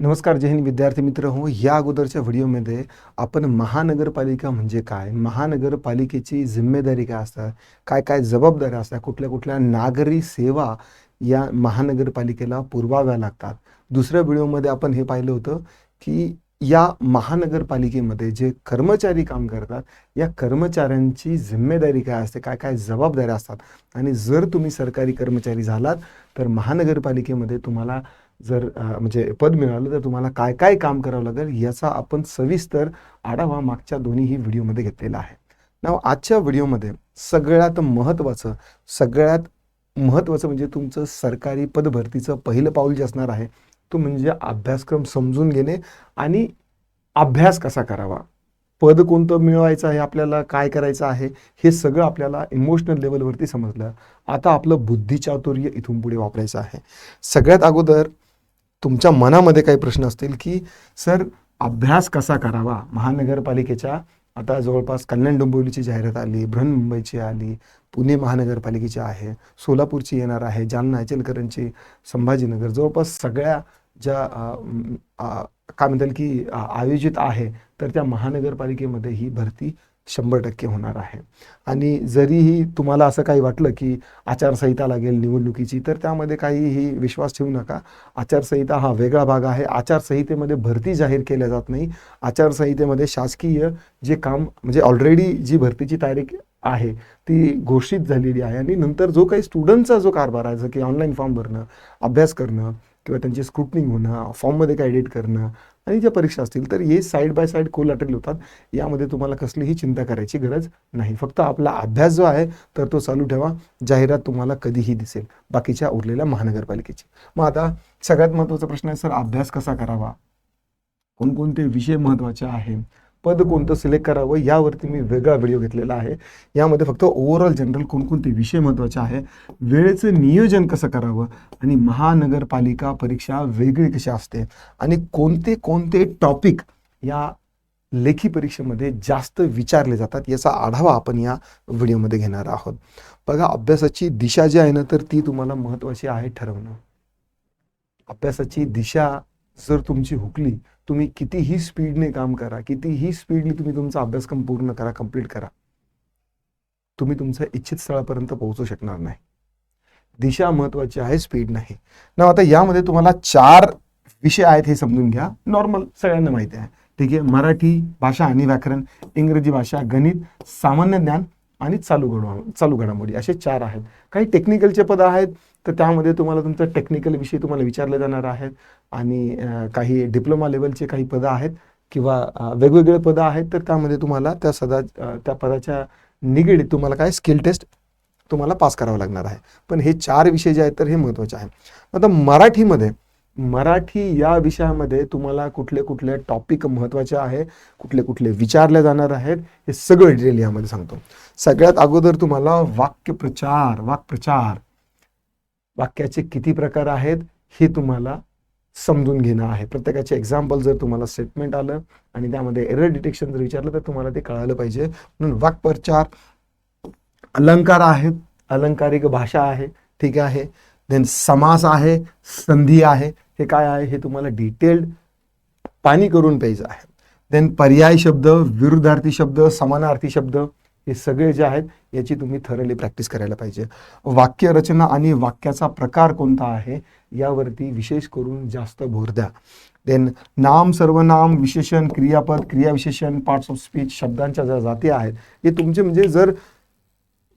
नमस्कार जय हिंद विद्यार्थी मित्र. हो या अगोदरच्या व्हिडिओमध्ये आपण महानगरपालिका म्हणजे काय? महानगरपालिकेची जिम्मेदारी काय असतात? काय काय जबाबदाऱ्या असतात? कुठल्या कुठल्या नागरी सेवा या महानगरपालिकेला पुरवाव्या लागतात? दुसऱ्या व्हिडिओमध्ये आपण हे पाहिलं होतं की या महानगरपालिकेमध्ये जे कर्मचारी काम करतात या कर्मचाऱ्यांची जिम्मेदारी काय असते? काय काय जबाबदाऱ्या असतात? आणि जर तुम्ही सरकारी कर्मचारी झालात तर महानगरपालिकेमध्ये तुम्हाला जर म्हणजे पद मिळालं तर तुम्हाला काय काय काम करावं लागेल याचा आपण सविस्तर आढावा मागच्या दोन्हीही व्हिडिओमध्ये घेतलेला आहे. ना आजच्या व्हिडिओमध्ये सगळ्यात महत्त्वाचं सगळ्यात महत्त्वाचं म्हणजे तुमचं सरकारी पदभरतीचं पहिलं पाऊल जे असणार आहे तो म्हणजे अभ्यासक्रम समजून घेणे आणि अभ्यास कसा करावा? पद कोणतं मिळवायचं आहे आपल्याला काय करायचं आहे हे सगळं आपल्याला इमोशनल लेवलवरती समजलं. आता आपलं बुद्धिचातुर्य इथून पुढे वापरायचं आहे. सगळ्यात अगोदर तुमच्या मनामध्ये काही प्रश्न असतील की सर अभ्यास कसा करावा? महानगरपालिकेच्या आता जवळपास कल्याण डोंबिवलीची जाहिरात आली बृहन्मुंबईची आली पुणे महानगरपालिकेची आहे सोलापूरची येणार आहे जालना इचलकरंजी संभाजीनगर जवळपास सगळ्या ज्या काय म्हणतात की आयोजित आहे तर त्या महानगरपालिकेमध्ये ही भरती शंभर टक्के होणार आहे. आणि जरीही तुम्हाला असं काही वाटलं की आचारसंहिता लागेल निवडणुकीची तर त्यामध्ये काहीही विश्वास ठेवू नका. आचारसंहिता हा वेगळा भाग आहे. आचारसंहितेमध्ये भरती जाहीर केल्या जात नाही. आचारसंहितेमध्ये शासकीय जे काम म्हणजे ऑलरेडी जी भरतीची तारीख आहे ती घोषित झालेली आहे. आणि नंतर जो काही स्टुडंटचा जो कारभार आहे जसं की ऑनलाईन फॉर्म भरणं अभ्यास करणं किंवा त्यांची स्क्रुटनिंग होणं फॉर्ममध्ये काय एडिट करणं आणि ज्या परीक्षा असतील तर हे साईड बाय साईड कोलॅटरल होतात यामध्ये तुम्हाला कसलीही चिंता करायची गरज नाही. फक्त आपला अभ्यास जो आहे तर तो चालू ठेवा. जाहिरात तुम्हाला कधीही दिसेल. बाकीच्या उरलेल्या महानगरपालिकेची. मग आता सगळ्यात महत्त्वाचा प्रश्न आहे सर अभ्यास कसा करावा? कोणकोणते विषय महत्त्वाचे आहे पद कोणतं सिलेक्ट करावं यावरती मी वेगळा व्हिडिओ घेतलेला आहे. यामध्ये फक्त ओव्हरऑल जनरल कोणकोणते विषय महत्त्वाचे आहे वेळेचं नियोजन कसं करावं आणि महानगरपालिका परीक्षा वेगळी कशी असते आणि कोणते कोणते टॉपिक या लेखी परीक्षेमध्ये जास्त विचारले जातात याचा आढावा आपण या व्हिडिओमध्ये घेणार आहोत. बघा अभ्यासाची दिशा जी आहे ना तर ती तुम्हाला महत्त्वाची आहे ठरवणं. अभ्यासाची दिशा जर तुमची हुकली तुम्ही कितीही स्पीडने काम करा कितीही स्पीडने तुम्ही तुमचा अभ्यासक्रम पूर्ण करा कंप्लीट करा तुम्ही तुमच्या इच्छित स्थळापर्यंत पोहोचू शकणार नाही. दिशा महत्वाची आहे स्पीड नाही. ना आता यामध्ये तुम्हाला चार विषय आहेत हे समजून घ्या. नॉर्मल सगळ्यांना माहिती आहे. ठीक आहे? मराठी भाषा आणि व्याकरण इंग्रजी भाषा गणित सामान्य ज्ञान आणि चालू घडवा चालू घडामोडी. असे चार आहेत. काही टेक्निकलचे पद आहेत तर त्यामध्ये तुम्हाला तुमचं टेक्निकल विषय तुम्हाला विचारले जाणार आहेत. आणि काही डिप्लोमा लेवलचे काही पदं आहेत किंवा वेगवेगळे पदं आहेत तर त्यामध्ये तुम्हाला त्या सदा त्या पदाच्या निगडीत तुम्हाला काय स्किल टेस्ट तुम्हाला पास करावं लागणार आहे. पण हे चार विषय जे आहेत तर हे महत्त्वाचे आहे. आता मराठीमध्ये मराठी या विषयामध्ये तुम्हाला कुठले कुठले टॉपिक महत्त्वाचे आहे कुठले कुठले विचारले जाणार आहेत हे सगळं डिटेल यामध्ये सांगतो. सगळ्यात अगोदर तुम्हाला वाक्यप्रचार वाक्प्रचार वाक्याचे किती प्रकार आहेत हे तुम्हाला समजून घेणं आहे. प्रत्येकाचे एक्झाम्पल जर तुम्हाला स्टेटमेंट आलं आणि त्यामध्ये एरर डिटेक्शन जर विचारलं तर तुम्हाला ते कळालं पाहिजे. म्हणून वाक्प्रचार अलंकार आहेत अलंकारिक भाषा आहे ठीक आहे. देन समास आहे संधी आहे हे काय आहे? हे तुम्हाला डिटेल्ड पाणी करून प्यायचं आहे. देन पर्याय शब्द विरुद्धार्थी शब्द समानार्थी शब्द हे सगळे जे आहेत याची तुम्ही थरली प्रॅक्टिस करायला पाहिजे. वाक्यरचना आणि वाक्याचा प्रकार कोणता आहे यावरती विशेष करून जास्त भोर द्या. देन नाम सर्वनाम विशेषण क्रियापद क्रियाविशेषण पार्ट्स ऑफ स्पीच शब्दांच्या ज्या जाती आहेत हे तुमचे म्हणजे जर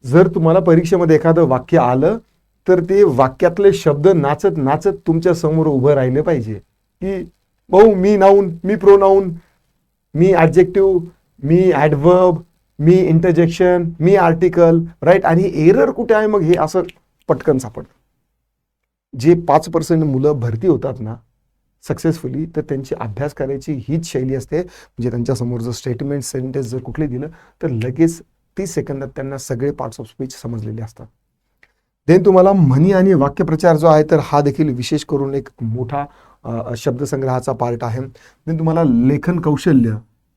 जर तुम्हाला परीक्षेमध्ये एखादं वाक्य आलं तर ते वाक्यातले शब्द नाचत नाचत तुमच्यासमोर उभं राहिले पाहिजे. की भाऊ मी नाऊन मी प्रोनाऊन मी ॲडजेक्टिव्ह मी ॲडव्हर्ब मी इंटरजेक्शन मी आर्टिकल राईट आणि एरर कुठे आहे मग हे असं पटकन सापडतं. जे पाच पर्सेंट मुलं भरती होतात ना सक्सेसफुली तर त्यांची अभ्यास करायची हीच शैली असते. म्हणजे त्यांच्यासमोर जर स्टेटमेंट सेंटेन्स जर कुठले दिलं तर लगेच तीस सेकंदात त्यांना सगळे पार्ट्स ऑफ स्पीच समजलेले असतात. देन तुम्हाला म्हणी आणि वाक्यप्रचार जो आहे तर हा देखील विशेष करून एक मोठा शब्दसंग्रहाचा पार्ट आहे. देन तुम्हाला लेखन कौशल्य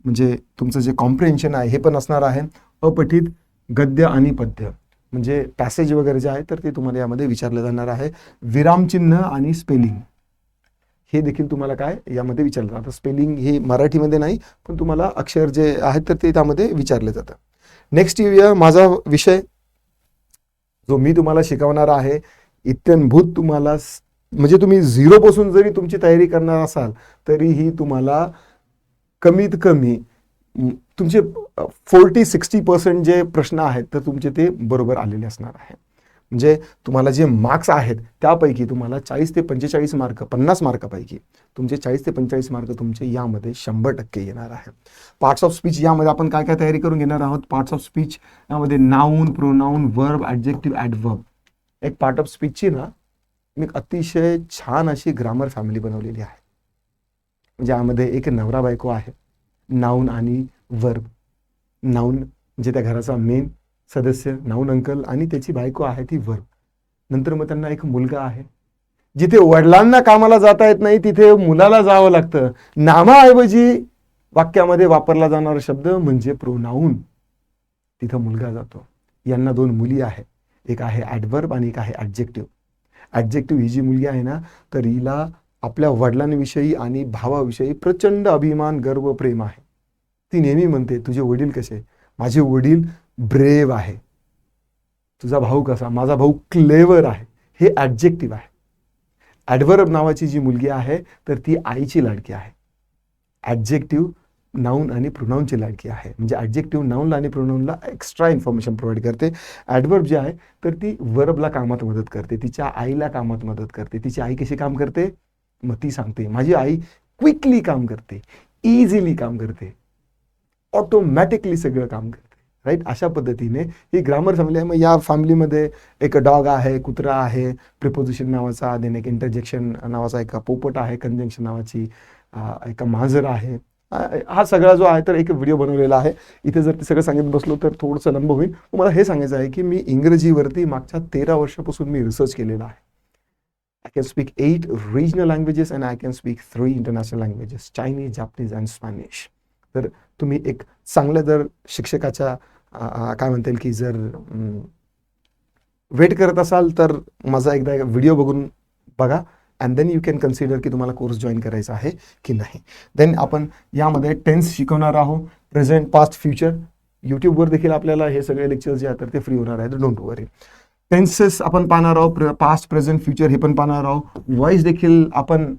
म्हणजे तुमचं जे कॉम्प्रिहेन्शन आहे हे पण असणार आहे. अपठित गद्य आणि पद्य म्हणजे पॅसेज वगैरे जे आहे तर ते तुम्हाला यामध्ये विचारलं जाणार आहे. विरामचिन्ह आणि स्पेलिंग हे देखील तुम्हाला काय यामध्ये विचारलं जातं. स्पेलिंग हे मराठीमध्ये नाही पण तुम्हाला अक्षर जे आहेत तर ते त्यामध्ये विचारलं जातं. नेक्स्ट येऊया माझा विषय. जो मी तुम्हाला शिकवणार आहे इत्यंभूत तुम्हाला म्हणजे तुम्ही झिरोपासून जरी तुमची तयारी करणार असाल तरीही तुम्हाला कमीत कमी तुमचे फोर्टी सिक्स्टी पर्सेंट जे प्रश्न आहेत तर तुमचे ते बरोबर आलेले असणार आहे म्हणजे तुम्हाला जे मार्क्स आहेत त्यापैकी तुम्हाला चाळीस ते पंचेचाळीस मार्क पन्नास मार्कापैकी तुमचे चाळीस ते पंचेचाळीस मार्क तुमचे यामध्ये शंभर टक्के येणार आहे. पार्ट्स ऑफ स्पीच यामध्ये आपण काय काय तयारी करून घेणार आहोत? पार्ट्स ऑफ स्पीच यामध्ये noun pronoun verb adjective adverb एक पार्ट ऑफ स्पीचची ना मी एक अतिशय छान अशी ग्रामर फॅमिली बनवलेली आहे. म्हणजे यामध्ये एक नवरा बायको आहे. नाऊन आणि वर्ब नाऊन म्हणजे त्या घराचा मेन सदस्य नाऊन अंकल आणि त्याची बायको आहे ती वर्ब नंतर मग त्यांना एक मुलगा आहे. जिथे वडिलांना कामाला जाता येत नाही तिथे मुलाला जावं लागतं. नामाऐवजी वाक्यामध्ये वापरला जाणारा शब्द म्हणजे प्रोनाऊन तिथं मुलगा जातो. यांना दोन मुली आहे एक आहे ॲडवर्ब आणि एक आहे ॲडजेक्टिव्ह ॲडजेक्टिव्ह ही जी मुलगी आहे ना तर हिला आपल्या वडिलांविषयी आणि भावाविषयी प्रचंड अभिमान गर्व प्रेम आहे. ती नेहमी म्हणते तुझे वडील कसे? माझे वडील ब्रेव आहे. तुझा भाऊ कसा? माझा भाऊ क्लेवर आहे. हे ॲडजेक्टिव्ह आहे. ॲडवर्ब नावाची जी मुलगी आहे तर ती आईची लाडकी आहे. ॲडजेक्टिव्ह नाऊन आणि प्रोनाऊनची लाडकी आहे. म्हणजे ॲडजेक्टिव्ह नाऊनला आणि प्रोनाऊनला एक्स्ट्रा इन्फॉर्मेशन प्रोव्हाइड करते. ॲडवर्ब जी आहे तर ती वर्बला कामात मदत करते. तिच्या आईला कामात मदत करते. तिची आई कशी काम करते? मग ती सांगते माझी आई क्विकली काम करते. इझिली काम करते. ऑटोमॅटिकली सगळं काम करते. राईट अशा पद्धतीने ही ग्रामर फॅमिली आहे. मग या फॅमिलीमध्ये एक डॉग आहे कुत्रा आहे प्रिपोजिशन नावाचा देन एक इंटरजेक्शन नावाचा एक पोपट आहे कंजंक्शन नावाची एका एक मांजर आहे. हा सगळा जो आहे तर एक व्हिडिओ बनवलेला आहे. इथे जर ते सगळं सांगत बसलो तर थोडंसं लंब होईल. मला हे सांगायचं आहे की मी इंग्रजीवरती मागच्या तेरा वर्षापासून मी रिसर्च केलेला आहे. I can speak eight regional languages and I can speak three international languages Chinese Japanese and Spanish तर तुम्ही एक चांगल्या जर शिक्षकाच्या काय म्हणता येईल की जर वेट करत असाल तर माझा एकदा व्हिडिओ बघून बघा. And then you can consider की तुम्हाला कोर्स जॉईन करायचा आहे की नाही. देन आपण यामध्ये टेन्स शिकवणार आहोत. प्रेझेंट पास्ट फ्युचर यूट्यूबवर देखील आपल्याला हे सगळे लेक्चर्स जे आहेत तर ते फ्री होणार आहेत. डोंट वरी टेन्सेस आपण पाहणार आहोत. पास्ट प्रेझेंट फ्युचर हे पण पाहणार आहोत. व्हॉइस देखील आपण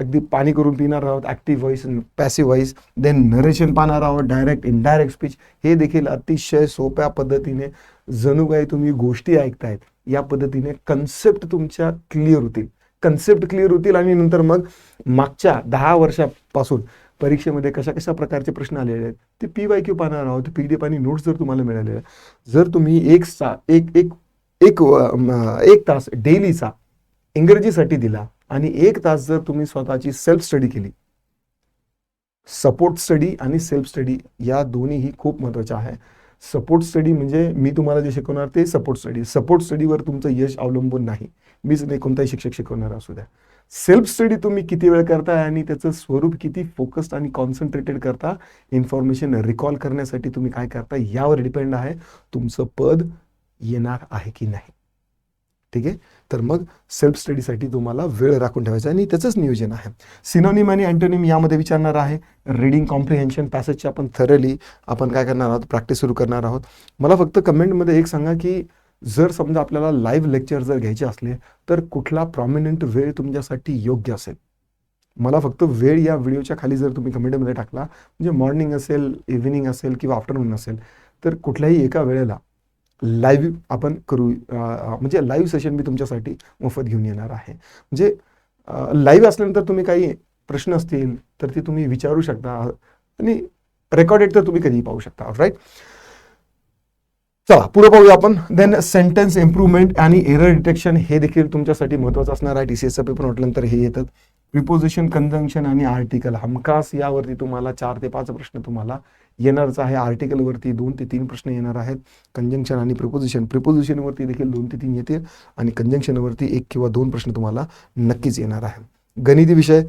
अगदी पाणी करून पिणार आहोत active voice passive voice then narration पाहणार आहोत डायरेक्ट इनडायरेक्ट स्पीच हे देखील अतिशय सोप्या पद्धतीने जणू काही तुम्ही गोष्टी ऐकतायत या पद्धतीने कन्सेप्ट तुमच्या क्लिअर होतील. कन्सेप्ट क्लिअर होतील आणि नंतर मग मागच्या दहा वर्षापासून परीक्षेमध्ये कशा कशा प्रकारचे प्रश्न आलेले आहेत ते पी वाय क्यू पाहणार आहोत. पी डी पाणी आणि नोट्स जर तुम्हाला मिळाले आहेत, जर तुम्ही एक सा एक एक एक एक तास डेलीचा इंग्रजीसाठी दिला आणि एक तास जर तुम्ही स्वतःची सेल्फ स्टडी केली सपोर्ट स्टडी आणि सेल्फ स्टडी या दोन्हीही खूप महत्त्वाच्या आहे. सपोर्ट स्टडी म्हणजे मी तुम्हाला जे शिकवणार ते सपोर्ट स्टडी सपोर्ट स्टडीवर तुमचं यश अवलंबून नाही. मीच नाही कोणताही शिक्षक शिकवणार असू द्या. सेल्फ स्टडी तुम्ही किती वेळ करताय आणि त्याचं स्वरूप किती फोकस्ड आणि कॉन्सन्ट्रेटेड करता इन्फॉर्मेशन रिकॉल करण्यासाठी तुम्ही काय करता यावर डिपेंड आहे. तुमचं पद येणार आहे की नाही? ठीक आहे? तर मग सेल्फ स्टडीसाठी तुम्हाला वेळ राखून ठेवायचा आहे आणि त्याचंच नियोजन आहे. सिनोनिम आणि अँटोनिम यामध्ये विचारणार आहे. रीडिंग कॉम्प्रिहेन्शन पॅसेजची आपण थरली आपण काय करणार आहोत? प्रॅक्टिस सुरू करणार आहोत. मला फक्त कमेंटमध्ये एक सांगा की जर समजा आपल्याला लाईव्ह लेक्चर जर घ्यायचे असले तर कुठला प्रॉमिनंट वेळ तुमच्यासाठी योग्य असेल? मला फक्त वेळ या व्हिडिओच्या खाली जर तुम्ही कमेंटमध्ये टाकला म्हणजे मॉर्निंग असेल इव्हिनिंग असेल किंवा आफ्टरनून असेल तर कुठल्याही एका वेळेला लाईव्ह आपण करू म्हणजे लाईव्ह सेशन मी तुमच्यासाठी मोफत घेऊन येणार आहे. म्हणजे लाईव्ह असल्यानंतर तुम्ही काही प्रश्न असतील तर ते तुम्ही विचारू शकता आणि रेकॉर्डेड तर तुम्ही कधीही पाहू शकता. राईट चला पुढे पाहूया आपण. देन सेंटेन्स इम्प्रूव्हमेंट आणि एरर डिटेक्शन हे देखील तुमच्यासाठी महत्त्वाचं असणार आहे. टी सी एसचा पेपर म्हटल्यानंतर हे येतात प्रिपोजिशन कंजंक्शन आणि आर्टिकल हमखास यावरती तुम्हाला चार ते पाच प्रश्न तुम्हाला येणारच आहे. आर्टिकलवरती दोन ते तीन प्रश्न येणार आहेत. कंजंक्शन आणि प्रिपोजिशन प्रिपोजिशनवरती देखील दोन ते तीन येतील आणि कंजंक्शनवरती एक किंवा दोन प्रश्न तुम्हाला नक्कीच येणार आहे गणित विषय.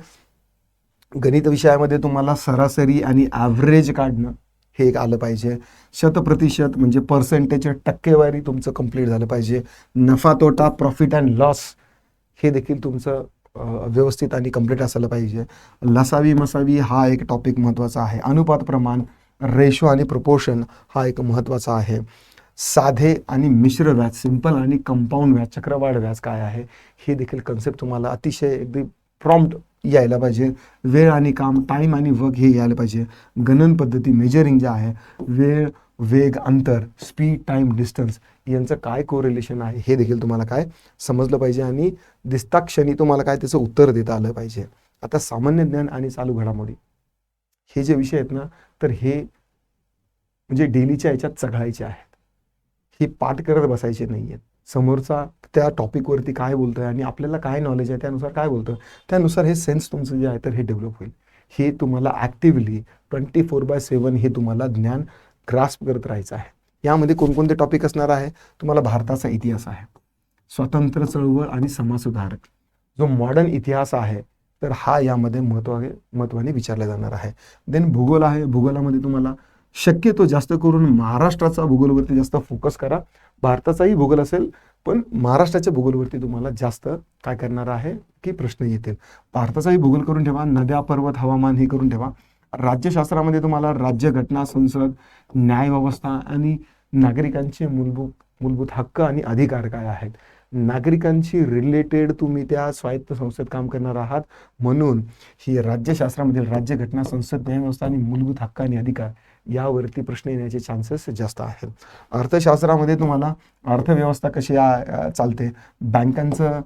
गणित विषयामध्ये तुम्हाला सरासरी आणि ॲव्हरेज काढणं हे एक आलं पाहिजे. शतप्रतिशत म्हणजे पर्सेंटेज टक्केवारी तुमचं कंप्लीट झालं पाहिजे. नफा तोटा प्रॉफिट अँड लॉस हे देखील तुमचं व्यवस्थित आणि कंप्लीट असायला पाहिजे. लसावी मसावी हा एक टॉपिक महत्त्वाचा आहे. अनुपात प्रमाण रेशो आणि प्रपोर्शन हा एक महत्त्वाचा आहे. साधे आणि मिश्र व्याज सिंपल आणि कंपाऊंड व्याज चक्रवाढ व्याज काय आहे हे देखील कन्सेप्ट तुम्हाला अतिशय अगदी प्रॉम्प्ट यायला पाहिजे. वेळ आणि काम टाईम आणि वर्क हे यायला पाहिजे. गणन पद्धती मेजरिंग जे आहे वेळ वेग अंतर स्पीड टाईम डिस्टन्स यांचं काय कोरिलेशन आहे हे देखील तुम्हाला काय समजलं पाहिजे आणि दिसता क्षणी तुम्हाला काय त्याचं उत्तर देता आलं पाहिजे. आता सामान्य ज्ञान आणि चालू घडामोडी. हे जे विषय आहेत ना तर हे म्हणजे डेलीच्या याच्यात चघळायचे आहेत. हे पाठ करत बसायचे नाही आहेत समोरचा त्या टॉपिकवरती काय बोलतोय आणि आपल्याला काय नॉलेज आहे त्यानुसार काय बोलतं त्यानुसार हे सेन्स तुमचं जे आहे तर हे डेव्हलप होईल. हे तुम्हाला actively twenty four by seven हे तुम्हाला ज्ञान ग्रास्प करत राहायचं आहे. यामध्ये कोणकोणते टॉपिक असणार आहे? तुम्हाला भारताचा इतिहास आहे. स्वातंत्र्य चळवळ आणि समाजसुधारक. जो मॉडर्न इतिहास आहे तर हा यामध्ये महत्वा महत्त्वाने विचारला जाणार आहे. देन भूगोल आहे. भूगोलामध्ये तुम्हाला शक्यतो जास्त करून महाराष्ट्राचा भूगोलवरती जास्त फोकस करा. भारताचाही भूगोल असेल पण महाराष्ट्राच्या भूगोलवरती तुम्हाला जास्त काय करणार आहे की प्रश्न येतील. भारताचाही भूगोल करून ठेवा. नद्या पर्वत हवामान हे करून ठेवा. राज्यशास्त्रामध्ये तुम्हाला राज्य घटना संसद न्यायव्यवस्था आणि नागरिकांचे मूलभूत मूलभूत हक्क आणि अधिकार काय आहेत? नागरिकांशी रिलेटेड तुम्ही त्या स्वायत्त संस्थेत काम करणार आहात. म्हणून ही राज्यशास्त्रामधील राज्यघटना संसद न्यायव्यवस्था आणि मूलभूत हक्क आणि अधिकार यावरती प्रश्न येण्याचे चान्सेस जास्त आहेत. अर्थशास्त्रामध्ये तुम्हाला अर्थव्यवस्था कशी चालते बँकांचं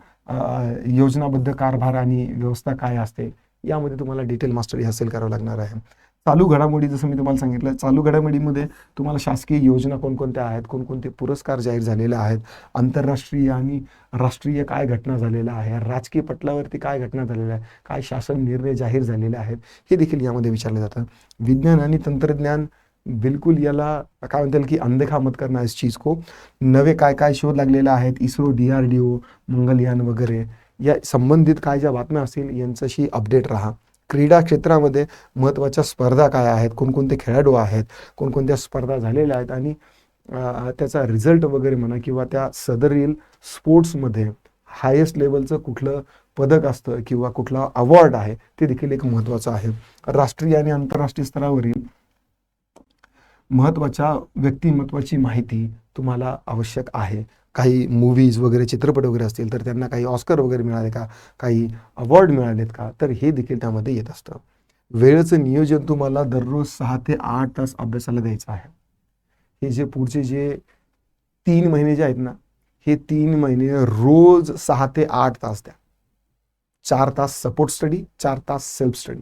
योजनाबद्ध कारभार आणि व्यवस्था काय असते यामध्ये तुम्हाला डिटेल मास्टरी हासिल करावं लागणार आहे. चालू घडामोडी जसं मी तुम्हाला सांगितलं चालू घडामोडीमध्ये तुम्हाला शासकीय योजना कोणकोणत्या आहेत कोणकोणते पुरस्कार जाहीर झालेले आहेत आंतरराष्ट्रीय आणि राष्ट्रीय काय घटना झालेल्या आहे राजकीय पटलावरती काय घटना झालेल्या आहे काय शासन निर्णय जाहीर झालेले आहेत हे देखील यामध्ये विचारलं जातं. विज्ञान आणि तंत्रज्ञान बिलकुल याला काय म्हणता येईल की अनदेखा मत करणं इस चीज को. नवे काय काय शोध लागलेले आहेत ISRO D R D O Mangalyaan वगैरे. या संबंधित काय ज्या बातम्या असतील यांच्याशी अपडेट राहा. क्रीडा क्षेत्रामध्ये महत्त्वाच्या स्पर्धा काय आहेत? कोणकोणते खेळाडू आहेत? कोणकोणत्या स्पर्धा झालेल्या आहेत? आणि त्याचा रिझल्ट वगैरे म्हणा किंवा त्या सदरील स्पोर्ट्समध्ये हायेस्ट लेवलचं कुठलं पदक असतं किंवा कुठला अवॉर्ड आहे ते देखील एक महत्त्वाचं आहे. राष्ट्रीय आणि आंतरराष्ट्रीय स्तरावरील महत्त्वाच्या व्यक्तिमत्वाची माहिती तुम्हाला आवश्यक आहे. काही मूवीज वगैरे चित्रपट वगैरे असतील तर त्यांना काही ऑस्कर वगैरे मिळाले का? काही अवॉर्ड मिळालेत का? तर हे देखील त्यामध्ये येत असतं. वेळेचं नियोजन तुम्हाला दररोज सहा ते आठ तास अभ्यासाला द्यायचं आहे. हे जे पुढचे जे तीन महिने जे आहेत ना हे तीन महिने रोज सहा ते आठ तास द्या. चार तास सपोर्ट स्टडी चार तास सेल्फ स्टडी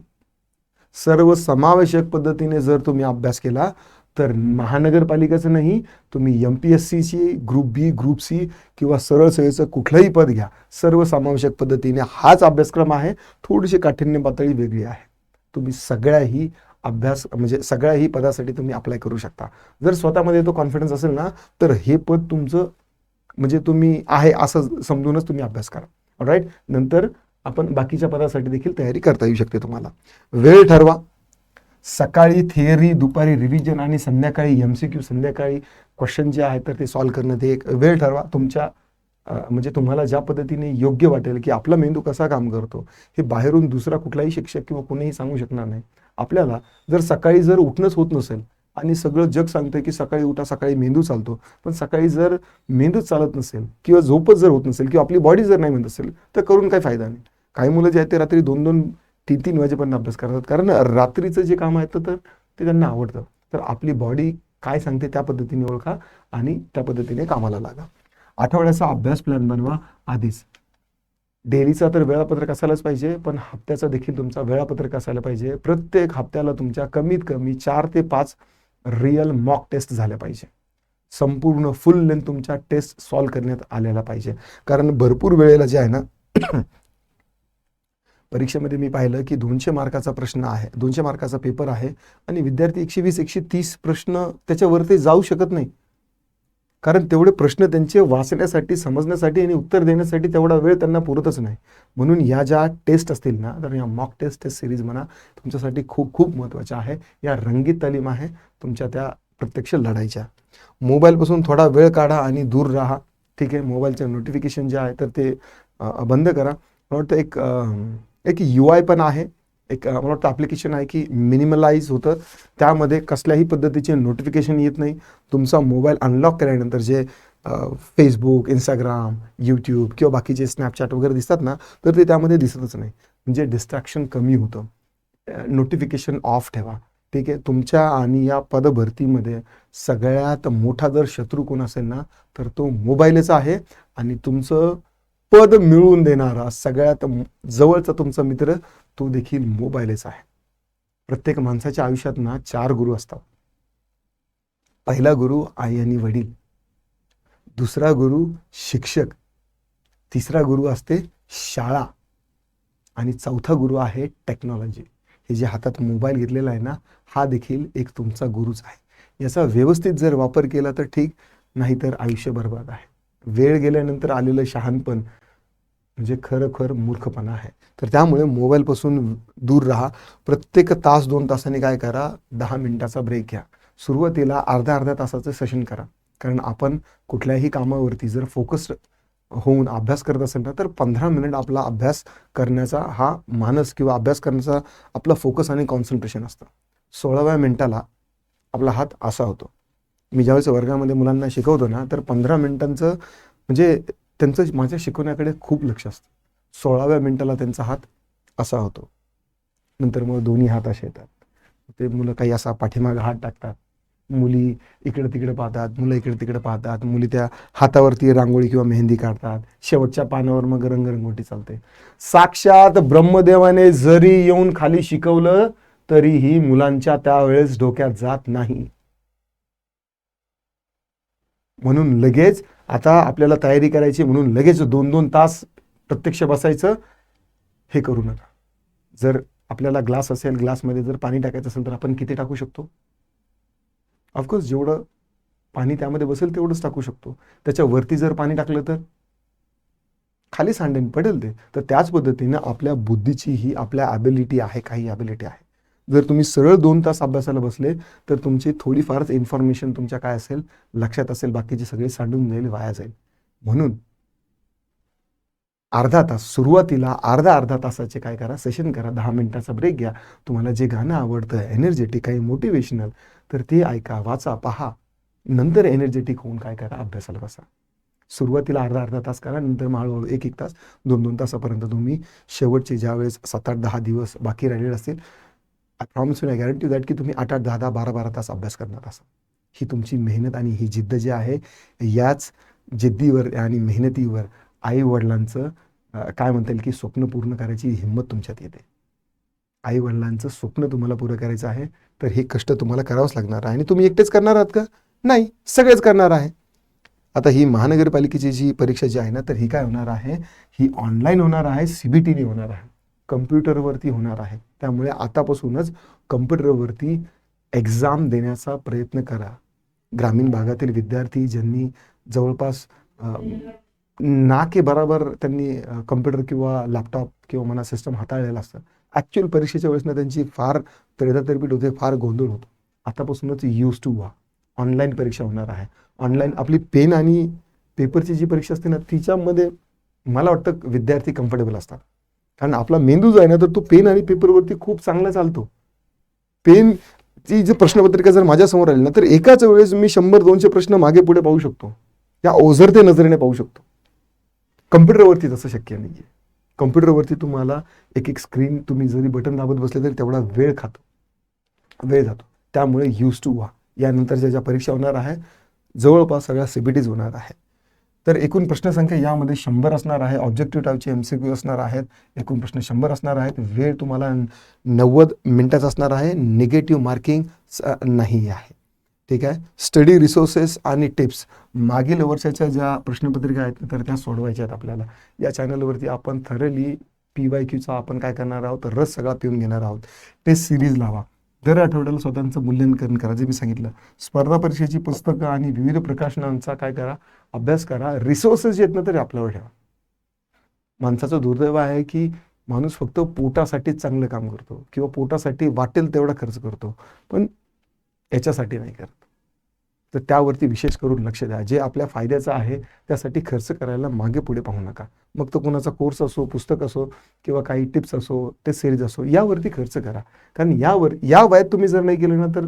सर्व समावेशक पद्धतीने जर तुम्ही अभ्यास केला तर महानगरपालिकेचं नाही तुम्ही एम पी एस सीची ग्रुप बी ग्रुप सी किंवा सरळ सेवेचं कुठलंही पद घ्या. सर्व समावेशक पद्धतीने हाच अभ्यासक्रम आहे. थोडीशी काठिण्य पातळी वेगळी आहे. तुम्ही सगळ्याही अभ्यास म्हणजे सगळ्याही पदासाठी तुम्ही अप्लाय करू शकता. जर स्वतःमध्ये तो कॉन्फिडन्स असेल ना तर हे पद तुमचं म्हणजे तुम्ही आहे असं समजूनच तुम्ही अभ्यास करा. राईट नंतर आपण बाकीच्या पदासाठी देखील तयारी करता येऊ शकते तुम्हाला. वेळ ठरवा. सकाळी थिअरी दुपारी रिव्हिजन आणि संध्याकाळी एम सी क्यू संध्याकाळी क्वेश्चन जे आहे तर ते सॉल्व्ह करणं ते एक वेळ ठरवा. तुमच्या म्हणजे तुम्हाला ज्या पद्धतीने योग्य वाटेल की आपला मेंदू कसा काम करतो हे बाहेरून दुसरा कुठलाही शिक्षक किंवा कोणीही सांगू शकणार नाही. आपल्याला जर सकाळी जर उठणंच होत नसेल आणि सगळं जग सांगतंय की सकाळी उठा सकाळी मेंदू चालतो पण सकाळी जर मेंदूच चालत नसेल किंवा झोपच जर होत नसेल किंवा आपली बॉडी जर नाही म्हणत असेल तर करून काही फायदा नाही. काही मुलं जे आहेत ते रात्री दोन दोन तीन तीन वाजेपर्यंत अभ्यास करतात. कारण रात्रीचं जे काम आहे तर ते त्यांना आवडतं. तर आपली बॉडी काय सांगते त्या पद्धतीने ओळखा आणि त्या पद्धतीने कामाला लागा. आठवड्याचा अभ्यास प्लॅन बनवा आधीच. डेलीचा तर वेळापत्रक असायलाच पाहिजे पण हप्त्याचा देखील तुमचा वेळापत्रक असायला पाहिजे. प्रत्येक हप्त्याला तुमच्या कमीत कमी चार ते पाच रिअल मॉक टेस्ट झाल्या पाहिजे. संपूर्ण फुल लेंथ तुमच्या टेस्ट सॉल्व्ह करण्यात आलेला पाहिजे. कारण भरपूर वेळेला जे आहे ना परीक्षेमध्ये मी पाहिलं की दोनशे मार्काचा प्रश्न आहे दोनशे मार्काचा पेपर आहे आणि विद्यार्थी एकशे वीस एकशे तीस प्रश्न त्याच्यावरती जाऊ शकत नाही. कारण तेवढे प्रश्न त्यांचे वाचण्यासाठी समजण्यासाठी आणि उत्तर देण्यासाठी तेवढा वेळ त्यांना पुरतच नाही. म्हणून या ज्या टेस्ट असतील ना तर या मॉक टेस्ट टेस्ट सिरीज म्हणा तुमच्यासाठी खूप खूप महत्त्वाच्या आहे. या रंगीत तालीम आहे तुमच्या त्या प्रत्यक्ष लढाईच्या. मोबाईलपासून थोडा वेळ काढा आणि दूर राहा. ठीक आहे? मोबाईलचे नोटिफिकेशन जे आहे तर ते बंद करा. मला वाटतं एक एक यू आय पण आहे. एक मला वाटतं ॲप्लिकेशन आहे की मिनिमलाइज होतं. त्यामध्ये कसल्याही पद्धतीचे नोटिफिकेशन येत नाही. तुमचा मोबाईल अनलॉक केल्यानंतर जे फेसबुक इंस्टाग्राम यूट्यूब किंवा बाकीचे स्नॅपचॅट वगैरे दिसतात ना तर ते त्यामध्ये दिसतच नाही. म्हणजे डिस्ट्रॅक्शन कमी होतं. नोटिफिकेशन ऑफ ठेवा. ठीक आहे? तुमच्या आणि या पदभरतीमध्ये सगळ्यात मोठा जर शत्रू कोण असेल ना तर तो मोबाईलच आहे. आणि तुमचं पद मिळवून देणारा सगळ्यात जवळचा तुमचा मित्र तो देखील मोबाईलच आहे. प्रत्येक माणसाच्या आयुष्यात ना चार गुरु असतात. पहिला गुरु आई आणि वडील. दुसरा गुरु शिक्षक. तिसरा गुरु असते शाळा. आणि चौथा गुरु आहे टेक्नॉलॉजी हे जे हातात मोबाईल घेतलेला आहे ना हा देखील एक तुमचा गुरुच आहे. याचा व्यवस्थित जर वापर केला तर ठीक नाहीतर आयुष्य बरबाद आहे. वेळ गेल्यानंतर आलेलं शहाणपण म्हणजे खरोखर मूर्खपणा आहे. तर त्यामुळे मोबाईलपासून दूर राहा. प्रत्येक तास दोन तासांनी काय करा? दहा मिनिटाचा ब्रेक घ्या. सुरुवातीला अर्ध्या अर्ध्या तासाचं सेशन करा. कारण आपण कुठल्याही कामावरती जर फोकस्ड होऊन अभ्यास करत असेल ना तर पंधरा मिनिट आपला अभ्यास करण्याचा हा मानस किंवा अभ्यास करण्याचा आपला फोकस आणि कॉन्सन्ट्रेशन असतं. सोळाव्या मिनिटाला आपला हात असा होतो. मी ज्यावेळेस वर्गामध्ये मुलांना शिकवतो ना तर पंधरा मिनिटांचं म्हणजे त्यांचं माझ्या शिकवण्याकडे खूप लक्ष असतं. सोळाव्या मिनिटाला त्यांचा हात असा होतो. नंतर मग दोन्ही हात असे येतात. ते मुलं काही असा पाठीमागे हात टाकतात. मुली इकडे तिकडे पाहतात मुलं इकडे तिकडे पाहतात मुली त्या हातावरती रांगोळी किंवा मेहंदी काढतात. शेवटच्या पानावर मग रंगरंगोटी चालते. साक्षात ब्रह्मदेवाने जरी येऊन खाली शिकवलं तरीही मुलांच्या त्यावेळेस डोक्यात जात नाही. म्हणून लगेच आता आपल्याला तयारी करायची म्हणून लगेच दोन दोन तास प्रत्यक्ष बसायचं हे करू नका. जर आपल्याला ग्लास असेल ग्लासमध्ये जर पाणी टाकायचं असेल तर आपण किती टाकू शकतो? ऑफकोर्स जेवढं पाणी त्यामध्ये बसेल तेवढंच टाकू शकतो. त्याच्यावरती जर पाणी टाकलं तर? खाली सांडेन पडेल ते. तर त्याच पद्धतीनं आपल्या बुद्धीची ही आपल्या ॲबिलिटी आहे काही ॲबिलिटी आहे. जर तुम्ही सरळ दोन तास अभ्यासाला बसले तर तुमची थोडीफारच इन्फॉर्मेशन तुमच्या काय असेल लक्षात असेल बाकीचे सगळे सांडून जाईल वाया जाईल. म्हणून अर्धा तास सुरुवातीला अर्धा अर्धा तासाचे काय करा सेशन करा दहा मिनिटाचा ब्रेक घ्या. तुम्हाला जे गाणं आवडतं एनर्जेटिक आहे मोटिवेशनल तर ते ऐका वाचा पहा. नंतर एनर्जेटिक होऊन काय करा अभ्यासाला बसा. सुरुवातीला अर्धा अर्धा तास करा नंतर मग हळूहळू एक एक तास दोन दोन तासापर्यंत तुम्ही शेवटचे ज्यावेळेस सात आठ दहा दिवस बाकी राहिलेले असतील I promise you I guarantee that की तुम्ही आठ आठ दहा दहा बारा बारा तास अभ्यास करणार असाल. ही तुमची मेहनत आणि ही जिद्द जी आहे याच जिद्दीवर आणि मेहनतीवर आई वडिलांचं काय म्हणता येईल की स्वप्न पूर्ण करायची हिंमत तुमच्यात येते. आई वडिलांचं स्वप्न तुम्हाला पूर्ण करायचं आहे तर हे कष्ट तुम्हाला करावंच लागणार आहे. आणि तुम्ही एकटेच करणार आहात का? नाही सगळेच करणार आहे. आता ही महानगरपालिकेची जी परीक्षा जी आहे ना तर ही काय होणार आहे? ही ऑनलाईन होणार आहे सीबीटीने होणार आहे. कम्प्युटरवरती होणार आहे. त्यामुळे आतापासूनच कम्प्युटरवरती एक्झाम देण्याचा प्रयत्न करा. ग्रामीण भागातील विद्यार्थी ज्यांनी जवळपास ना के बराबर त्यांनी कम्प्युटर किंवा लॅपटॉप किंवा म्हणा सिस्टम हाताळलेला असतं. ॲक्च्युअल परीक्षेच्या वेळेस ना त्यांची फार त्रेदातरपीठ होते फार गोंधळ होतो. आतापासूनच यूज टू व्हा. ऑनलाईन परीक्षा होणार आहे. ऑनलाईन आपली पेन आणि पेपरची जी परीक्षा असते ना तिच्यामध्ये मला वाटतं विद्यार्थी कम्फर्टेबल असतात. कारण आपला मेंदू जो आहे ना तर तो पेन आणि पेपरवरती खूप चांगला चालतो. पेन ती जी प्रश्नपत्रिका जर माझ्यासमोर आली ना तर एकाच वेळेस मी शंभर दोनशे प्रश्न मागे पुढे पाहू शकतो. त्या ओझरते नजरेने पाहू शकतो. कम्प्युटरवरती तसं शक्य नाही आहे कम्प्युटरवरती तुम्हाला एक एक स्क्रीन तुम्ही जरी बटन दाबत बसले तरी तेवढा वेळ खातो. वेळ जातो. त्यामुळे यूज टू व्हा. यानंतरच्या ज्या परीक्षा होणार आहे जवळपास सगळ्या सीबीटीज होणार आहे. तर एकूण प्रश्नसंख्या यामध्ये शंभर असणार आहे ऑब्जेक्टिव्ह टाईपचे एम सी क्यू असणार आहेत एकूण प्रश्न शंभर असणार आहेत वेळ तुम्हाला नव्वद मिनटाचा असणार आहे निगेटिव्ह मार्किंग नाही आहे. ठीक आहे? स्टडी रिसोर्सेस आणि टिप्स मागील वर्षाच्या ज्या प्रश्नपत्रिका आहेत तर त्या सोडवायच्या आहेत आपल्याला. या चॅनलवरती आपण थरली पी वाय क्यूचा आपण काय करणार आहोत? रस सगळा पिऊन घेणार आहोत. टेस्ट सिरीज लावा. दर आठवड्याला स्वतःचं मूल्यांकन करा जे मी सांगितलं. स्पर्धा परीक्षेची पुस्तकं आणि विविध प्रकाशनांचा काय करा अभ्यास करा रिसोर्सेस येत ना तरी आपल्यावर ठेवा. माणसाचं दुर्दैव आहे की माणूस फक्त पोटासाठीच चांगलं काम करतो किंवा पोटासाठी वाटेल तेवढा खर्च करतो पण याच्यासाठी नाही करत. तर त्यावरती विशेष करून लक्ष द्या. जे आपल्या फायद्याचं आहे त्यासाठी खर्च करायला मागे पुढे पाहू नका. मग तो कोणाचा कोर्स असो पुस्तक असो किंवा काही टिप्स असो ते सिरीज असो यावरती खर्च करा. कारण यावर या वयात तुम्ही जर नाही केलं ना तर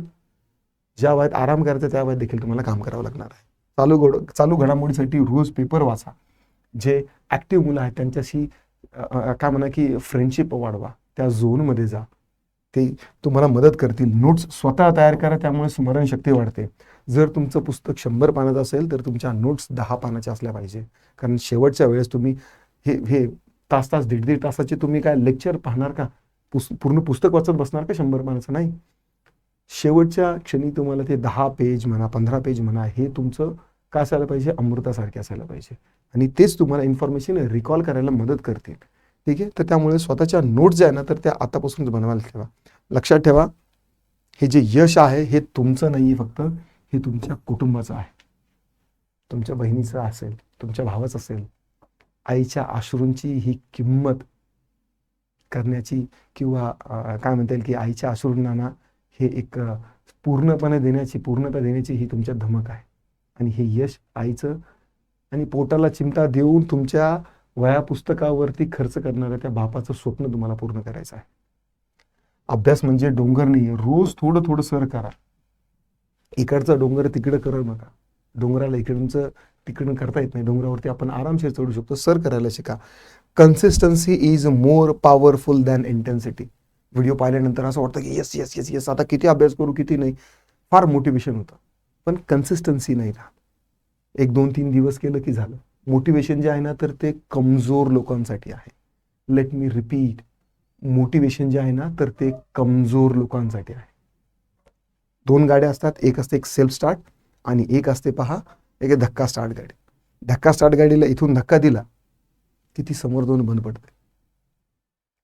ज्या वयात आराम करायचा त्या वयात देखील तुम्हाला काम करावं लागणार आहे. चालू घड चालू घडामोडीसाठी रोज पेपर वाचा. जे ॲक्टिव्ह मुलं आहेत त्यांच्याशी काय म्हणा की फ्रेंडशिप वाढवा. त्या झोनमध्ये जा. ते तुम्हाला मदत करतील. नोट्स स्वतः तयार करा त्यामुळे स्मरणशक्ती वाढते. जर तुमचं पुस्तक शंभर पानाचं असेल तर तुमच्या नोट्स दहा पानाच्या असल्या पाहिजे. कारण शेवटच्या वेळेस तुम्ही हे हे तास तास दीड दीड तासाचे तुम्ही काय लेक्चर पाहणार का? पुस पूर्ण पुस्तक वाचत बसणार का शंभर पानाचं? नाही. शेवटच्या क्षणी तुम्हाला ते दहा पेज म्हणा पंधरा पेज म्हणा हे तुमचं काय असायला पाहिजे? अमृतासारखे असायला पाहिजे. आणि तेच तुम्हाला इन्फॉर्मेशन रिकॉल करायला मदत करतील. ठीक आहे? तर त्यामुळे स्वतःच्या नोट्स जे आहे ना तर त्या आतापासूनच बनवायला ठेवा. लक्षात ठेवा हे जे यश आहे हे तुमचं नाही आहे फक्त हे तुमच्या कुटुंबाचं आहे. तुमच्या बहिणीचं असेल तुमच्या भावाचं असेल आईच्या अश्रूंची ही किंमत करण्याची किंवा काय म्हणता येईल की आईच्या अश्रूंना ना हे एक पूर्णपणे देण्याची पूर्णता देण्याची ही तुमच्या धमक आहे. आणि हे यश आईचं आणि पोटाला चिमटा देऊन तुमच्या वया पुस्तकावरती खर्च करणाऱ्या त्या बापाचं स्वप्न तुम्हाला पूर्ण करायचं आहे. अभ्यास म्हणजे डोंगर नाही रोज थोडं थोडं सर करा. इकडचा डोंगर तिकडं करू नका. डोंगराला इकडचं तिकडं करता येत नाही. डोंगरावरती आपण आरामशीर चढू शकतो. सर करायला शिका. Consistency is more powerful than intensity video पाहिल्यानंतर असं वाटतं की येस येस येस येस आता किती अभ्यास करू किती नाही. फार मोटिवेशन होतं. पण कन्सिस्टन्सी नाही राहत. एक दोन तीन दिवस केलं की झालं. मोटिवेशन जे आहे ना तर ते कमजोर लोकांसाठी आहे. लेट मी रिपीट मोटिवेशन जे आहे ना तर ते कमजोर लोकांसाठी आहे. दोन गाड्या असतात. एक असते एक सेल्फ स्टार्ट आणि एक असते पहा एक धक्का स्टार्ट गाडी. धक्का स्टार्ट गाडीला इथून धक्का दिला की ती समोर दोन बंद पडते.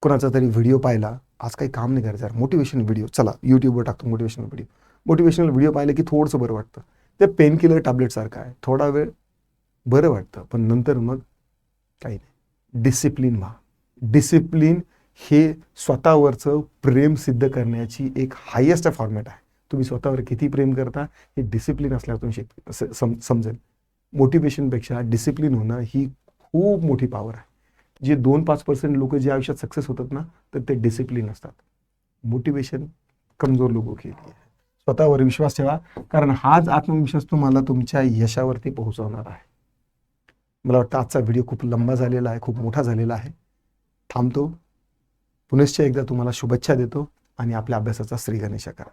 कोणाचा तरी व्हिडिओ पाहिला आज काही काम नाही करायचं मोटिवेशन व्हिडिओ चला यूट्यूबवर टाकतो मोटिवेशनल व्हिडिओ मोटिवेशनल व्हिडिओ पाहिलं की थोडंसं बरं वाटतं. ते पेनकिलर टॅबलेटसारखं आहे. थोडा वेळ बरं वाटतं पण नंतर मग काही नाही. डिसिप्लिन व्हा. डिसिप्लिन हे स्वतःवरचं प्रेम सिद्ध करण्याची एक हायेस्ट फॉर्मॅट आहे. तुम्ही स्वतःवर किती प्रेम करता हे डिसिप्लिन असल्यावर तुम्ही शिक सम समजेल. मोटिवेशनपेक्षा डिसिप्लिन होणं ही खूप मोठी पॉवर आहे. जे दोन पाच पर्सेंट लोक जे आयुष्यात सक्सेस होतात ना तर ते डिसिप्लिन असतात. मोटिवेशन कमजोर लोक केली आहे स्वतःवर विश्वास ठेवा कारण हाच आत्मविश्वास तुम्हाला तुमच्या यशावरती पोहोचवणार आहे. मला वाटतं आजचा व्हिडिओ खूप लंबा झालेला आहे खूप मोठा झालेला आहे. थांबतो. पुनश्च एकदा तुम्हाला शुभेच्छा देतो आणि आपल्या अभ्यासाचा श्रीगणेशा करा